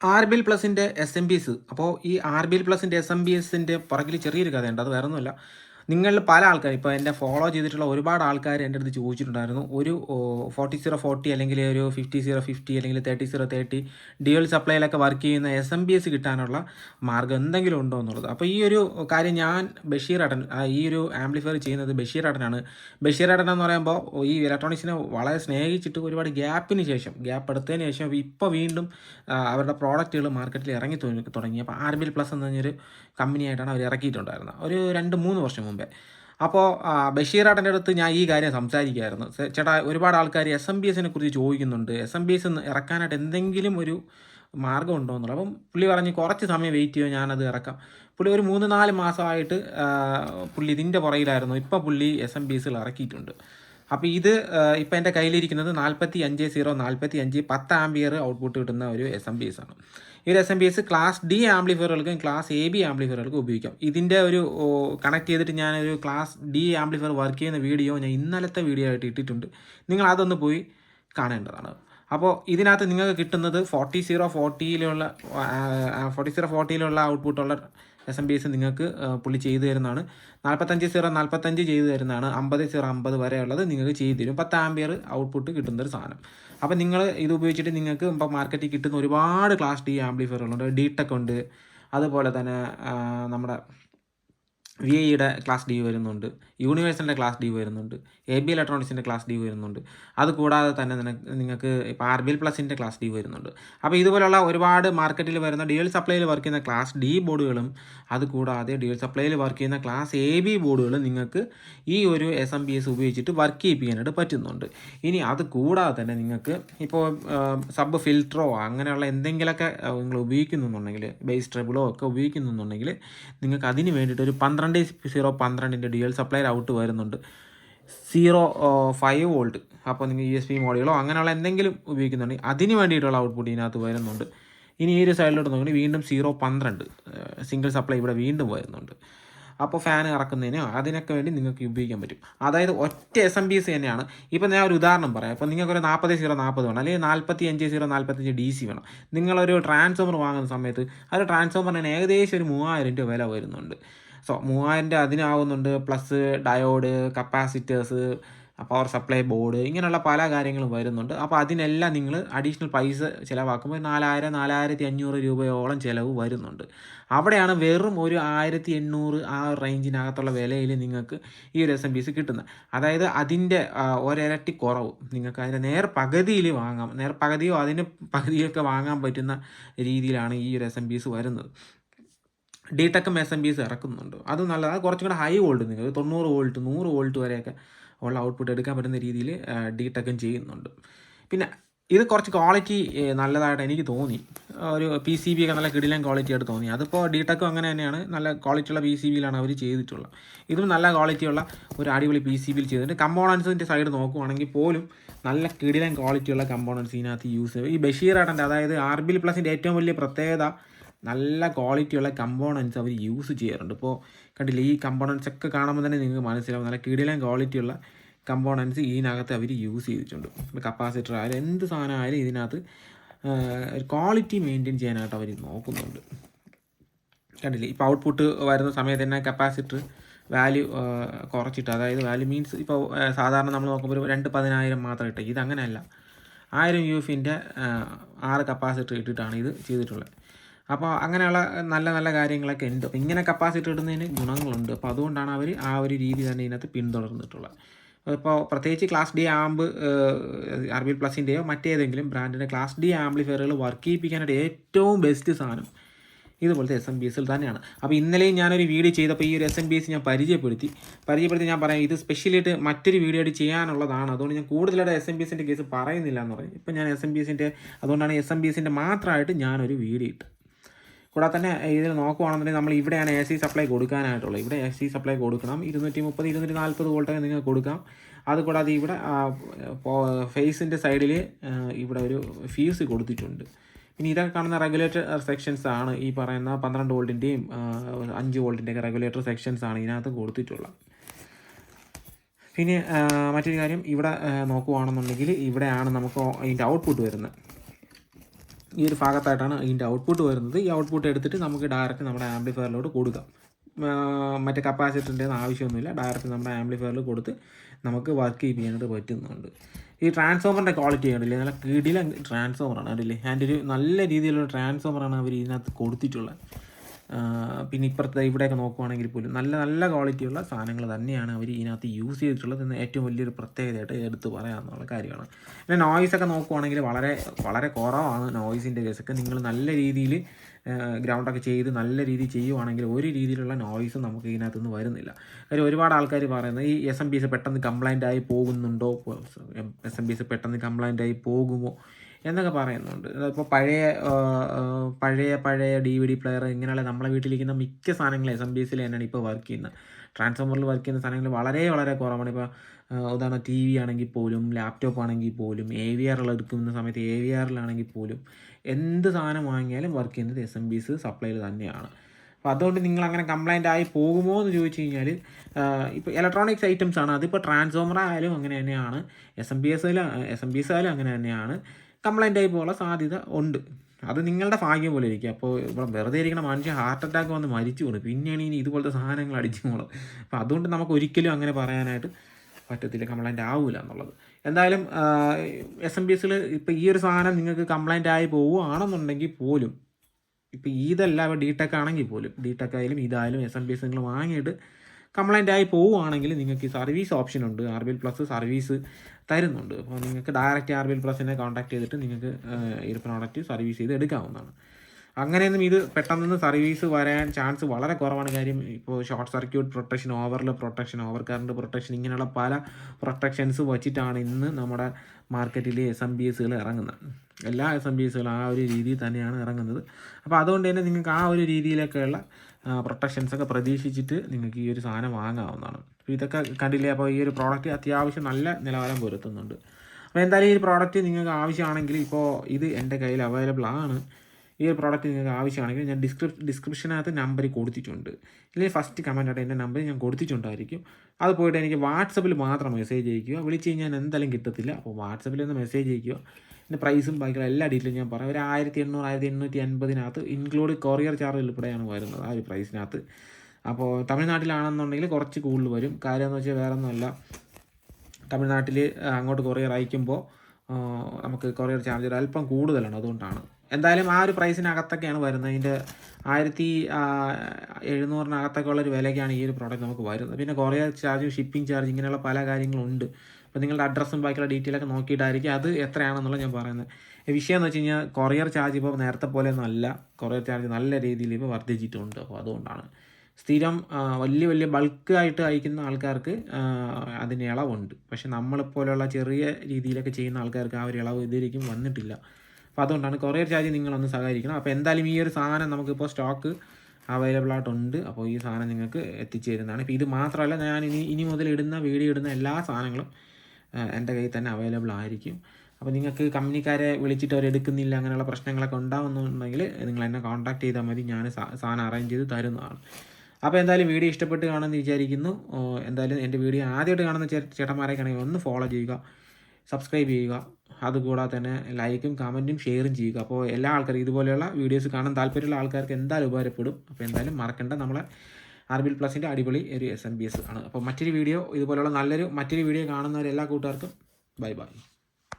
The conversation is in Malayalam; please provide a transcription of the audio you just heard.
ആർ ബി എൽ പ്ലസിന്റെ എസ് എം ബി എസ് അപ്പോൾ ഈ ആർ ബി എൽ പ്ലസിന്റെ എസ് എം ബി എസിന്റെ പുറകിൽ ചെറിയൊരു കഥയുണ്ട്. അത് വേറെ നിങ്ങൾ പല ആൾക്കാർ ഇപ്പോൾ എന്നെ ഫോളോ ചെയ്തിട്ടുള്ള ഒരുപാട് ആൾക്കാർ എന്റെ അടുത്ത് ചോദിച്ചിട്ടുണ്ടായിരുന്നു. ഒരു ഫോർട്ടി സീറോ ഫോർട്ടി അല്ലെങ്കിൽ ഒരു ഫിഫ്റ്റി സീറോ ഫിഫ്റ്റി അല്ലെങ്കിൽ തേർട്ടി സീറോ തേർട്ടി ഡ്യുവൽ സപ്ലൈയിലൊക്കെ വർക്ക് ചെയ്യുന്ന എസ് എം ബി എസ് കിട്ടാനുള്ള മാർഗം എന്തെങ്കിലും ഉണ്ടോ എന്നുള്ളത്. അപ്പോൾ ഈ ഒരു കാര്യം ഞാൻ ബഷീർ അടൻ ഈ ഒരു ആംപ്ലിഫയർ ചെയ്യുന്നത് ബഷീർ അടനാണ്. ബഷീർ അടൻ എന്ന് പറയുമ്പോൾ ഈ ഇലക്ട്രോണിക്സിനെ വളരെ സ്നേഹിച്ചിട്ട് ഒരുപാട് ഗ്യാപ്പിന് ശേഷം ഗ്യാപ്പ് എടുത്തതിന് ശേഷം ഇപ്പോൾ വീണ്ടും അവരുടെ പ്രോഡക്റ്റുകൾ മാർക്കറ്റിൽ ഇറങ്ങി തുടങ്ങി- അപ്പോൾ ആർ ബി എൽ പ്ലസ് എന്ന് പറഞ്ഞൊരു കമ്പനിയായിട്ടാണ് അവർ ഇറക്കിയിട്ടുണ്ടായിരുന്നത്. ഒരു രണ്ട് മൂന്ന് വർഷം മുമ്പേ. അപ്പോൾ ബഷീറാട്ടന്റെ അടുത്ത് ഞാൻ ഈ കാര്യം സംസാരിക്കുമായിരുന്നു ചേട്ടാ ഒരുപാട് ആൾക്കാർ എസ് എം ബി എസിനെ കുറിച്ച് ചോദിക്കുന്നുണ്ട്. എസ് എം ബി എസ് ഇറക്കാനായിട്ട് എന്തെങ്കിലും ഒരു മാർഗം ഉണ്ടോ എന്നുള്ളത്. അപ്പം പുള്ളി പറഞ്ഞ് കുറച്ച് സമയം വെയിറ്റ് ചെയ്യുമോ ഞാനത് ഇറക്കാം. പുള്ളി ഒരു മൂന്ന് നാല് മാസമായിട്ട് പുള്ളി ഇതിന്റെ പുറകിലായിരുന്നു. ഇപ്പോൾ പുള്ളി എസ് എം ബി എസിൽ ഇറക്കിയിട്ടുണ്ട്. അപ്പോൾ ഇത് ഇപ്പോൾ എന്റെ കയ്യിലിരിക്കുന്നത് നാൽപ്പത്തി അഞ്ച് സീറോ നാൽപ്പത്തി അഞ്ച് പത്ത് ആംബിയർ ഔട്ട്പുട്ട് കിട്ടുന്ന ഒരു എസ് എം ബി എസ് ആണ്. ഈ ഒരു S M B S class D ആംപ്ലിഫയറുകൾക്കും class A B ആംപ്ലിഫയറുകൾക്കും ഉപയോഗിക്കാം. ഇതിന്റെ ഒരു കണക്ട് ചെയ്തിട്ട് ഞാനൊരു ക്ലാസ് ഡി ആംപ്ലിഫയർ വർക്ക് ചെയ്യുന്ന വീഡിയോ ഞാൻ ഇന്നലത്തെ വീഡിയോ ആയിട്ട് ഇട്ടിട്ടുണ്ട്. നിങ്ങൾ അതൊന്ന് പോയി കാണേണ്ടതാണ്. അപ്പോൾ ഇതിനകത്ത് നിങ്ങൾക്ക് കിട്ടുന്നത് ഫോർട്ടി സീറോ ഫോർട്ടിയിലുള്ള ഫോർട്ടി സീറോ ഫോർട്ടിയിലുള്ള ഔട്ട്പുട്ടുള്ള എസ് എം ബി എസ് നിങ്ങൾക്ക് പുള്ളി ചെയ്തു തരുന്നതാണ്. നാൽപ്പത്തഞ്ച് സീറോ നാൽപ്പത്തഞ്ച് ചെയ്തു തരുന്നതാണ്. അമ്പത് സീറോ അമ്പത് ഉള്ളത് നിങ്ങൾക്ക് ചെയ്തു തരും. പത്ത് ആംബിയർ ഔട്ട്പുട്ട് കിട്ടുന്ന ഒരു സാധനം. അപ്പോൾ നിങ്ങൾ ഇത് ഉപയോഗിച്ചിട്ട് നിങ്ങൾക്ക് ഇപ്പോൾ മാർക്കറ്റിൽ കിട്ടുന്ന ഒരുപാട് ക്ലാസ് ഡി ആംപ്ലിഫയറുകളുണ്ട് ഡി ടെക് ഉണ്ട്. അതുപോലെ തന്നെ നമ്മുടെ വി ഐയുടെ ക്ലാസ് ഡി വരുന്നുണ്ട് യൂണിവേഴ്സലിന്റെ ക്ലാസ് ഡി വരുന്നുണ്ട് എ ബി ഇലക്ട്രോണിക്സിന്റെ ക്ലാസ് ഡി വരുന്നുണ്ട്. അതുകൂടാതെ തന്നെ നിങ്ങൾക്ക് ഇപ്പോൾ ആർ ബി എൽ പ്ലസിന്റെ ക്ലാസ് ഡി വരുന്നുണ്ട്. അപ്പോൾ ഇതുപോലുള്ള ഒരുപാട് മാർക്കറ്റിൽ വരുന്ന ഡി എൽ സപ്ലൈയിൽ വർക്ക് ചെയ്യുന്ന ക്ലാസ് ഡി ബോർഡുകളും അതുകൂടാതെ ഡി എൽ സപ്ലൈയിൽ വർക്ക് ചെയ്യുന്ന ക്ലാസ് എ ബി ബോർഡുകളും നിങ്ങൾക്ക് ഈ ഒരു എസ് എം ബി എസ് ഉപയോഗിച്ചിട്ട് വർക്ക് ചെയ്യിപ്പിക്കാനായിട്ട് പറ്റുന്നുണ്ട്. ഇനി അത് കൂടാതെ തന്നെ നിങ്ങൾക്ക് ഇപ്പോൾ സബ് ഫിൽറ്ററോ അങ്ങനെയുള്ള എന്തെങ്കിലുമൊക്കെ നിങ്ങൾ ഉപയോഗിക്കുന്നുണ്ടെങ്കിൽ ബേസ് ട്രബിളോ ഒക്കെ ഉപയോഗിക്കുന്നുണ്ടെങ്കിൽ നിങ്ങൾക്ക് അതിന് വേണ്ടിയിട്ട് ഒരു പന്ത്രണ്ട് സീറോ പന്ത്രണ്ടിന്റെ ഡ്യുവൽ സപ്ലൈ ഔട്ട് വരുന്നുണ്ട്. സീറോ ഫൈവ് വോൾട്ട് അപ്പോൾ നിങ്ങൾ യു എസ് പി മോഡുകളോ അങ്ങനെയുള്ള എന്തെങ്കിലും ഉപയോഗിക്കുന്നുണ്ടെങ്കിൽ അതിന് വേണ്ടിയിട്ടുള്ള ഔട്ട്പുട്ട് ഇതിനകത്ത് വരുന്നുണ്ട്. ഇനി ഈ ഒരു സൈഡിലോട്ട് നോക്കി വീണ്ടും സീറോ പന്ത്രണ്ട് സിംഗിൾ സപ്ലൈ ഇവിടെ വീണ്ടും വരുന്നുണ്ട്. അപ്പോൾ ഫാൻ ഇറക്കുന്നതിനോ അതിനൊക്കെ വേണ്ടി നിങ്ങൾക്ക് ഉപയോഗിക്കാൻ പറ്റും. അതായത് ഒറ്റ എസ് എം ബി സി തന്നെയാണ്. ഇപ്പോൾ ഞാൻ ഒരു ഉദാഹരണം പറയാം. ഇപ്പോൾ നിങ്ങൾക്ക് ഒരു നാൽപ്പത് സീറോ നാൽപ്പത് വേണം. അല്ലെങ്കിൽ നാൽപ്പത്തി അഞ്ച് സീറോ നാൽപ്പത്തഞ്ച് ഡി സി വേണം. നിങ്ങളൊരു ട്രാൻസ്ഫോമർ വാങ്ങുന്ന സമയത്ത് ആ ഒരു ട്രാൻസ്ഫോമറിന് ഏകദേശം ഒരു മൂവായിരം രൂപ വില വരുന്നുണ്ട്. സോ മൂവായിരം രൂപ അതിനാവുന്നുണ്ട്. Plus diode capacitors power supply board ഇങ്ങനെയുള്ള പല കാര്യങ്ങളും വരുന്നുണ്ട്. അപ്പോൾ അതിനെല്ലാം നിങ്ങൾ അഡീഷണൽ പൈസ ചിലവാക്കുമ്പോൾ നാലായിരം നാലായിരത്തി അഞ്ഞൂറ് രൂപയോളം ചിലവ് വരുന്നുണ്ട്. അവിടെയാണ് വെറും ഒരു ആയിരത്തി എണ്ണൂറ് ആ റേഞ്ചിനകത്തുള്ള വിലയിൽ നിങ്ങൾക്ക് ഈ ഒരു എസ് എം ബി സി കിട്ടുന്നത്. അതായത് അതിന്റെ ഒരിരട്ടി കുറവ്. നിങ്ങൾക്ക് അതിന്റെ നേർ പകുതിയിൽ വാങ്ങാം. നേർ പകുതിയോ അതിന് പകുതിയൊക്കെ വാങ്ങാൻ പറ്റുന്ന രീതിയിലാണ് ഈ ഒരു എസ് എം ബി സി വരുന്നത്. ഡി ടെക്കും എസ് എം ബി എസ് ഇറക്കുന്നുണ്ട്. അത് നല്ലതാണ് അത് കുറച്ചും കൂടെ ഹൈ വോൾട്ട് നിങ്ങൾക്ക് തൊണ്ണൂറ് വോൾട്ട് നൂറ് വോൾട്ട് വരെയൊക്കെ ഉള്ള ഔട്ട്പുട്ട് എടുക്കാൻ പറ്റുന്ന രീതിയിൽ ഡി ടെക്കും ചെയ്യുന്നുണ്ട്. പിന്നെ ഇത് കുറച്ച് ക്വാളിറ്റി നല്ലതായിട്ട് എനിക്ക് തോന്നി. ഒരു പി സി ബി ഒക്കെ നല്ല കിടിലൻ ക്വാളിറ്റി ആയിട്ട് തോന്നി. അതിപ്പോൾ ഡി ടെക്കും അങ്ങനെ തന്നെയാണ്. നല്ല ക്വാളിറ്റിയുള്ള പി സി ബിയിലാണ് അവർ ചെയ്തിട്ടുള്ളത് ഇതും നല്ല ക്വാളിറ്റിയുള്ള ഒരു അടിപൊളി പി സി ബിയിൽ ചെയ്തിട്ടുണ്ട്. കമ്പോണൻസിന്റെ സൈഡ് നോക്കുവാണെങ്കിൽ പോലും നല്ല കിടിലൻ ക്വാളിറ്റിയുള്ള കമ്പോണൻസ് ഇതിനകത്ത് യൂസ് ചെയ്യും ഈ ബഷീർ ആട്ടന്റെ അതായത് ആർ ബി പ്ലസിന്റെ ഏറ്റവും വലിയ പ്രത്യേകത നല്ല ക്വാളിറ്റിയുള്ള കമ്പോണൻസ് അവർ യൂസ് ചെയ്യാറുണ്ട്. ഇപ്പോൾ കണ്ടില്ലേ ഈ കമ്പോണൻസ് ഒക്കെ കാണുമ്പോൾ തന്നെ നിങ്ങൾക്ക് മനസ്സിലാവും. നല്ല കിടിലൻ ക്വാളിറ്റിയുള്ള കമ്പോണൻസ് ഇതിനകത്ത് അവർ യൂസ് ചെയ്തിട്ടുണ്ട്. കപ്പാസിറ്റർ ആയാലും എന്ത് സാധനം ആയാലും ഇതിനകത്ത് ക്വാളിറ്റി മെയിന്റെയിൻ ചെയ്യാനായിട്ട് അവർ നോക്കുന്നുണ്ട്. കണ്ടില്ലേ ഇപ്പോൾ ഔട്ട്പുട്ട് വരുന്ന സമയത്ത് തന്നെ കപ്പാസിറ്റർ വാല്യൂ കുറച്ചിട്ട് അതായത് വാല്യൂ മീൻസ് ഇപ്പോൾ സാധാരണ നമ്മൾ നോക്കുമ്പോൾ ഒരു രണ്ട് പതിനായിരം മാത്രം ഇട്ടേ. ഇത് അങ്ങനെയല്ല. ആയിരം യു എഫിന്റെ ആറ് കപ്പാസിറ്റർ ഇട്ടിട്ടാണ് ഇത് ചെയ്തിട്ടുള്ളത്. അപ്പോൾ അങ്ങനെയുള്ള നല്ല നല്ല കാര്യങ്ങളൊക്കെ ഉണ്ട്. ഇങ്ങനെ കപ്പാസിറ്റി ഇടുന്നതിന് ഗുണങ്ങളുണ്ട്. അപ്പോൾ അതുകൊണ്ടാണ് അവർ ആ ഒരു രീതി തന്നെ ഇതിനകത്ത് പിന്തുടർന്നിട്ടുള്ളത്. ഇപ്പോൾ പ്രത്യേകിച്ച് class D amp R B പ്ലസിന്റെയോ മറ്റേതെങ്കിലും ബ്രാൻഡിന്റെ ക്ലാസ് ഡി ആംപ്ലിഫയറുകൾ വർക്ക് ചെയ്യിപ്പിക്കാനായിട്ട് ഏറ്റവും ബെസ്റ്റ് സാധനം ഇതുപോലത്തെ എസ് എം ബി എസിൽ തന്നെയാണ്. അപ്പോൾ ഇന്നലെയും ഞാനൊരു വീഡിയോ ചെയ്തപ്പോൾ ഈ ഒരു എസ് എം ബി എസ് ഞാൻ പരിചയപ്പെടുത്തി. പരിചയപ്പെടുത്തി ഞാൻ പറയാം ഇത് സ്പെഷ്യലായിട്ട് മറ്റൊരു വീഡിയോ ആയിട്ട് ചെയ്യാനുള്ളതാണ്. അതുകൊണ്ട് ഞാൻ കൂടുതലായിട്ട് എസ് എം ബി എസിന്റെ കേസ് പറയുന്നില്ല എന്ന് പറഞ്ഞു. ഇപ്പം ഞാൻ എസ് എം ബി എസിന്റെ അതുകൊണ്ടാണ് എസ് എം ബി എസിന്റെ മാത്രമായിട്ട് ഞാനൊരു വീഡിയോ ഇട്ട് കൂടാതെ തന്നെ ഇതിൽ നോക്കുവാണെന്നുണ്ടെങ്കിൽ നമ്മൾ ഇവിടെയാണ് എ സി സപ്ലൈ കൊടുക്കാനായിട്ടുള്ളത്. ഇവിടെ എ സി സപ്ലൈ കൊടുക്കണം. ഇരുന്നൂറ്റി മുപ്പത് ഇരുന്നൂറ്റി നാൽപ്പത് വോൾട്ടൊക്കെ നിങ്ങൾക്ക് കൊടുക്കാം. അതുകൂടാതെ ഇവിടെ ഫേസിന്റെ സൈഡിൽ ഇവിടെ ഒരു ഫീസ് കൊടുത്തിട്ടുണ്ട്. ഇനി ഇതൊക്കെ കാണുന്ന റെഗുലേറ്റർ സെക്ഷൻസ് ആണ് ഈ പറയുന്ന പന്ത്രണ്ട് വോൾട്ടിന്റെയും അഞ്ച് വോൾട്ടിന്റെയൊക്കെ റെഗുലേറ്റർ സെക്ഷൻസ് ആണ് ഇതിനകത്ത് കൊടുത്തിട്ടുള്ളത്. പിന്നെ മറ്റൊരു കാര്യം ഇവിടെ നോക്കുവാണെന്നുണ്ടെങ്കിൽ ഇവിടെയാണ് നമുക്ക് ഇതിന്റെ ഔട്ട്പുട്ട് വരുന്നത്. ഈ ഒരു ഭാഗത്തായിട്ടാണ് ഇതിന്റെ ഔട്ട്പുട്ട് വരുന്നത്. ഈ ഔട്ട്പുട്ട് എടുത്തിട്ട് നമുക്ക് ഡയറക്റ്റ് നമ്മുടെ ആംപ്ലിഫയറിലോട്ട് കൊടുക്കാം. മറ്റേ കപ്പാസിറ്ററിന്റെ ആവശ്യമൊന്നുമില്ല. ഡയറക്റ്റ് നമ്മുടെ ആംപ്ലിഫയറിൽ കൊടുത്ത് നമുക്ക് വർക്ക് ചെയ്യാനായിട്ട് പറ്റുന്നുണ്ട്. ഈ ട്രാൻസ്ഫോമറിന്റെ ക്വാളിറ്റി കണ്ടില്ലേ? നല്ല കിടില ട്രാൻസ്ഫോമറാണ് കണ്ടില്ലേ? അതിന്റെ ഒരു നല്ല രീതിയിലുള്ള ട്രാൻസ്ഫോമറാണ് അവർ ഇതിനകത്ത് കൊടുത്തിട്ടുള്ളത്. പിന്നെ ഇപ്പുറത്തെ ഇവിടെയൊക്കെ നോക്കുവാണെങ്കിൽ പോലും നല്ല നല്ല ക്വാളിറ്റിയുള്ള സാധനങ്ങൾ തന്നെയാണ് അവർ ഇതിനകത്ത് യൂസ് ചെയ്തിട്ടുള്ളത് എന്ന് ഏറ്റവും വലിയൊരു പ്രത്യേകതയായിട്ട് എടുത്ത് പറയാമെന്നുള്ള കാര്യമാണ്. പിന്നെ നോയ്സ് ഒക്കെ നോക്കുവാണെങ്കിൽ വളരെ വളരെ കുറവാണ് നോയ്സിന്റെ കേസൊക്കെ നിങ്ങൾ നല്ല രീതിയിൽ ഗ്രൗണ്ടൊക്കെ ചെയ്ത് നല്ല രീതിയിൽ ചെയ്യുവാണെങ്കിൽ ഒരു രീതിയിലുള്ള നോയ്സും നമുക്ക് ഇതിനകത്ത് നിന്ന് വരുന്നില്ല. കാര്യം ഒരുപാട് ആൾക്കാർ പറയുന്നത് ഈ എസ് എം ബി എസ് പെട്ടെന്ന് കംപ്ലൈന്റ് ആയി പോകുന്നുണ്ടോ? എസ് എം ബി എസ് പെട്ടെന്ന് കംപ്ലൈന്റ് ആയി പോകുമോ? എന്നൊക്കെ പറയുന്നുണ്ട്. ഇപ്പോൾ പഴയ പഴയ പഴയ ഡി വി ഡി പ്ലെയർ ഇങ്ങനെയുള്ള നമ്മളെ വീട്ടിലിരിക്കുന്ന മിക്ക സാധനങ്ങളും എസ് എം ബി എസിൽ തന്നെയാണ് ഇപ്പോൾ വർക്ക് ചെയ്യുന്നത്. ട്രാൻസ്ഫോമറിൽ വർക്ക് ചെയ്യുന്ന സാധനങ്ങൾ വളരെ വളരെ കുറവാണ്. ഇപ്പോൾ ഉദാഹരണം ടി വി ആണെങ്കിൽ പോലും ലാപ്ടോപ്പ് ആണെങ്കിൽ പോലും എ വി ആറിൽ എടുക്കുന്ന സമയത്ത് എ വി ആറിലാണെങ്കിൽ പോലും എന്ത് സാധനം വാങ്ങിയാലും വർക്ക് ചെയ്യുന്നത് എസ് എം ബി എസ് സപ്ലൈയിൽ തന്നെയാണ്. അപ്പോൾ അതുകൊണ്ട് നിങ്ങൾ അങ്ങനെ കംപ്ലൈന്റ് ആയി പോകുമോ എന്ന് ചോദിച്ചു കഴിഞ്ഞാൽ ഇപ്പോൾ ഇലക്ട്രോണിക്സ് ഐറ്റംസ് ആണ്. അതിപ്പോൾ ട്രാൻസ്ഫോമർ ആയാലും അങ്ങനെ തന്നെയാണ്. S M B S S M B S ആയാലും അങ്ങനെ തന്നെയാണ്. കംപ്ലൈന്റ് ആയി പോകാനുള്ള സാധ്യത ഉണ്ട്. അത് നിങ്ങളുടെ ഭാഗ്യം പോലെ ഇരിക്കും. അപ്പോൾ ഇവിടെ വെറുതെ ഇരിക്കുന്ന മനുഷ്യൻ ഹാർട്ട് അറ്റാക്ക് വന്ന് മരിച്ചു പോകണം പിന്നെയാണ് ഇനി ഇതുപോലത്തെ സാധനങ്ങൾ അടിച്ചു പോകണം അപ്പോൾ അതുകൊണ്ട് നമുക്ക് ഒരിക്കലും അങ്ങനെ പറയാനായിട്ട് പറ്റത്തില്ല കംപ്ലൈന്റ് ആവില്ല എന്നുള്ളത്. എന്തായാലും എസ് എം ബി എസിൽ ഇപ്പോൾ ഈ ഒരു സാധനം നിങ്ങൾക്ക് കംപ്ലൈന്റ് ആയി പോവുകയാണെന്നുണ്ടെങ്കിൽ പോലും ഇപ്പോൾ ഇതല്ല ഇപ്പോൾ ഡി ടെക് ആണെങ്കിൽ പോലും ഡി ടെക് ആയാലും ഇതായാലും എസ് എം ബി എസ് നിങ്ങൾ വാങ്ങിയിട്ട് കംപ്ലൈന്റ് ആയി പോവുകയാണെങ്കിൽ നിങ്ങൾക്ക് ഈ സർവീസ് ഓപ്ഷൻ ഉണ്ട്. R B L plus service തരുന്നുണ്ട്. അപ്പോൾ നിങ്ങൾക്ക് ഡയറക്റ്റ് ആർ ബി എൽ പ്ലസിനെ കോൺടാക്ട് ചെയ്തിട്ട് നിങ്ങൾക്ക് ഈ പ്രോഡക്റ്റ് സർവീസ് ചെയ്ത് എടുക്കാവുന്നതാണ്. അങ്ങനെയൊന്നും ഇത് പെട്ടെന്ന് സർവീസ് വരാൻ ചാൻസ് വളരെ കുറവാണ്. കാര്യം ഇപ്പോൾ ഷോർട്ട് സർക്യൂട്ട് പ്രൊട്ടക്ഷൻ ഓവറിൽ പ്രൊട്ടക്ഷൻ ഓവർ കറണ്ട് പ്രൊട്ടക്ഷൻ ഇങ്ങനെയുള്ള പല പ്രൊട്ടക്ഷൻസ് വച്ചിട്ടാണ് ഇന്ന് നമ്മുടെ മാർക്കറ്റിൽ എസ് എം ബി എസുകൾ ഇറങ്ങുന്നത്. എല്ലാ എസ് എം ബി എസുകളും ആ ഒരു രീതിയിൽ തന്നെയാണ് ഇറങ്ങുന്നത്. അപ്പോൾ അതുകൊണ്ട് തന്നെ നിങ്ങൾക്ക് ആ ഒരു രീതിയിലൊക്കെയുള്ള പ്രൊട്ടക്ഷൻസ് ഒക്കെ പ്രതീക്ഷിച്ചിട്ട് നിങ്ങൾക്ക് ഈ ഒരു സാധനം വാങ്ങാവുന്നതാണ്. അപ്പോൾ ഇതൊക്കെ കണ്ടില്ലേ? അപ്പോൾ ഈ ഒരു പ്രോഡക്റ്റ് അത്യാവശ്യം നല്ല നിലവാരം പുലർത്തുന്നുണ്ട്. അപ്പോൾ എന്തായാലും ഈ ഒരു പ്രോഡക്റ്റ് നിങ്ങൾക്ക് ആവശ്യമാണെങ്കിൽ ഇപ്പോൾ ഇത് എന്റെ കയ്യിൽ അവൈലബിൾ ആണ്. ഈ ഒരു പ്രോഡക്റ്റ് നിങ്ങൾക്ക് ആവശ്യമാണെങ്കിൽ ഞാൻ ഡിസ്ക്രിപ് ഡിസ്ക്രിപ്ഷനകത്ത് നമ്പർ കൊടുത്തിട്ടുണ്ട്. ഇല്ലെങ്കിൽ ഫസ്റ്റ് കമന്റായിട്ട് എന്റെ നമ്പർ ഞാൻ കൊടുത്തിട്ടുണ്ടായിരിക്കും. അത് പോയിട്ട് എനിക്ക് വാട്സപ്പിൽ മാത്രം മെസ്സേജ് അയക്കുക വിളിച്ച് കഴിഞ്ഞാൽ എന്തായാലും കിട്ടത്തില്ല. അപ്പോൾ വാട്സപ്പിൽ ഒന്ന് മെസ്സേജ് അയക്കുക എന്റെ പ്രൈസും ബാക്കിയുള്ള എല്ലാ ഡീറ്റെയിലും ഞാൻ പറയാം. ഒരു ആയിരത്തി എണ്ണൂറ് ആയിരത്തി എണ്ണൂറ്റി അൻപതിനകത്ത് ഇൻക്ലൂഡ് കൊറിയർ ചാർജ് ഉൾപ്പെടെയാണ് വരുന്നത് ആ ഒരു പ്രൈസിനകത്ത് അപ്പോൾ തമിഴ്നാട്ടിലാണെന്നുണ്ടെങ്കിൽ കുറച്ച് കൂടുതൽ വരും. കാര്യം എന്ന് വെച്ചാൽ വേറെ ഒന്നുമല്ല തമിഴ്നാട്ടിൽ അങ്ങോട്ട് കൊറിയർ അയക്കുമ്പോൾ നമുക്ക് കൊറിയർ ചാർജ് അല്പം കൂടുതലാണ്. അതുകൊണ്ടാണ്. എന്തായാലും ആ ഒരു പ്രൈസിനകത്തൊക്കെയാണ് വരുന്നത്. ഇതിന്റെ ആയിരത്തി എഴുന്നൂറിനകത്തൊക്കെ ഉള്ളൊരു വിലയ്ക്കാണ് ഈ ഒരു പ്രോഡക്റ്റ് നമുക്ക് വരുന്നത്. പിന്നെ കൊറിയർ ചാർജ് ഷിപ്പിംഗ് ചാർജ് ഇങ്ങനെയുള്ള പല കാര്യങ്ങളുണ്ട്. അപ്പോൾ നിങ്ങളുടെ അഡ്രസ്സും ബാക്കിയുള്ള ഡീറ്റെയിലൊക്കെ നോക്കിയിട്ടായിരിക്കും അത് എത്രയാണെന്നുള്ളത് ഞാൻ പറയുന്നത്. വിഷയം എന്ന് വെച്ച് കഴിഞ്ഞാൽ കൊറിയർ ചാർജ് ഇപ്പോൾ നേരത്തെ പോലെ അല്ല. കൊറിയർ ചാർജ് നല്ല രീതിയിൽ ഇപ്പോൾ വർദ്ധിച്ചിട്ടുണ്ട്. അപ്പോൾ അതുകൊണ്ടാണ്. സ്ഥിരം വലിയ വലിയ ബൾക്ക് ആയിട്ട് അയക്കുന്ന ആൾക്കാർക്ക് അതിന് ഇളവുണ്ട്. പക്ഷെ നമ്മളെപ്പോലെയുള്ള ചെറിയ രീതിയിലൊക്കെ ചെയ്യുന്ന ആൾക്കാർക്ക് ആ ഒരു ഇളവ് ഇതുവരെയും വന്നിട്ടില്ല. അപ്പോൾ അതുകൊണ്ടാണ് കൊറിയർ ചാർജ് നിങ്ങളൊന്ന് സഹകരിക്കണം. അപ്പോൾ എന്തായാലും ഈ ഒരു സാധനം നമുക്കിപ്പോൾ സ്റ്റോക്ക് അവൈലബിൾ ആയിട്ടുണ്ട്. അപ്പോൾ ഈ സാധനം നിങ്ങൾക്ക് എത്തിച്ചു തരുന്നതാണ് ഇപ്പോൾ ഇത് മാത്രമല്ല ഞാൻ ഇനി ഇനി മുതൽ ഇടുന്ന വീഡിയോ ഇടുന്ന എല്ലാ സാധനങ്ങളും എന്റെ കയ്യിൽ തന്നെ അവൈലബിൾ ആയിരിക്കും. അപ്പോൾ നിങ്ങൾക്ക് കമ്പനിക്കാരെ വിളിച്ചിട്ട് അവർ എടുക്കുന്നില്ല അങ്ങനെയുള്ള പ്രശ്നങ്ങളൊക്കെ ഉണ്ടാകുന്നുണ്ടെങ്കിൽ നിങ്ങൾ എന്നെ കോൺടാക്ട് ചെയ്താൽ മതി. ഞാൻ സാധനം അറേഞ്ച് ചെയ്ത് തരുന്നതാണ്. അപ്പോൾ എന്തായാലും വീഡിയോ ഇഷ്ടപ്പെട്ട് കാണുമെന്ന് വിചാരിക്കുന്നു. എന്തായാലും എന്റെ വീഡിയോ ആദ്യമായിട്ട് കാണുന്ന ചേട്ടന്മാരെ ആണെങ്കിൽ ഒന്ന് ഫോളോ ചെയ്യുക. സബ്സ്ക്രൈബ് ചെയ്യുക. അതുകൂടാതെ തന്നെ ലൈക്കും കമന്റും ഷെയറും ചെയ്യുക. അപ്പോൾ എല്ലാ ആൾക്കാർക്കും ഇതുപോലെയുള്ള വീഡിയോസ് കാണാൻ താല്പര്യമുള്ള ആൾക്കാർക്ക് എന്തായാലും ഉപകാരപ്പെടും. അപ്പോൾ എന്തായാലും മറക്കേണ്ട. നമ്മളെ ആർബിൽ പ്ലസിന്റെ അടിപൊളി ഒരു എസ് എം ബി എസ് ആണ്. അപ്പോൾ മറ്റൊരു വീഡിയോ ഇതുപോലെയുള്ള നല്ലൊരു മറ്റൊരു വീഡിയോ കാണുന്നവർ എല്ലാ കൂട്ടുകാർക്കും ബൈ ബൈ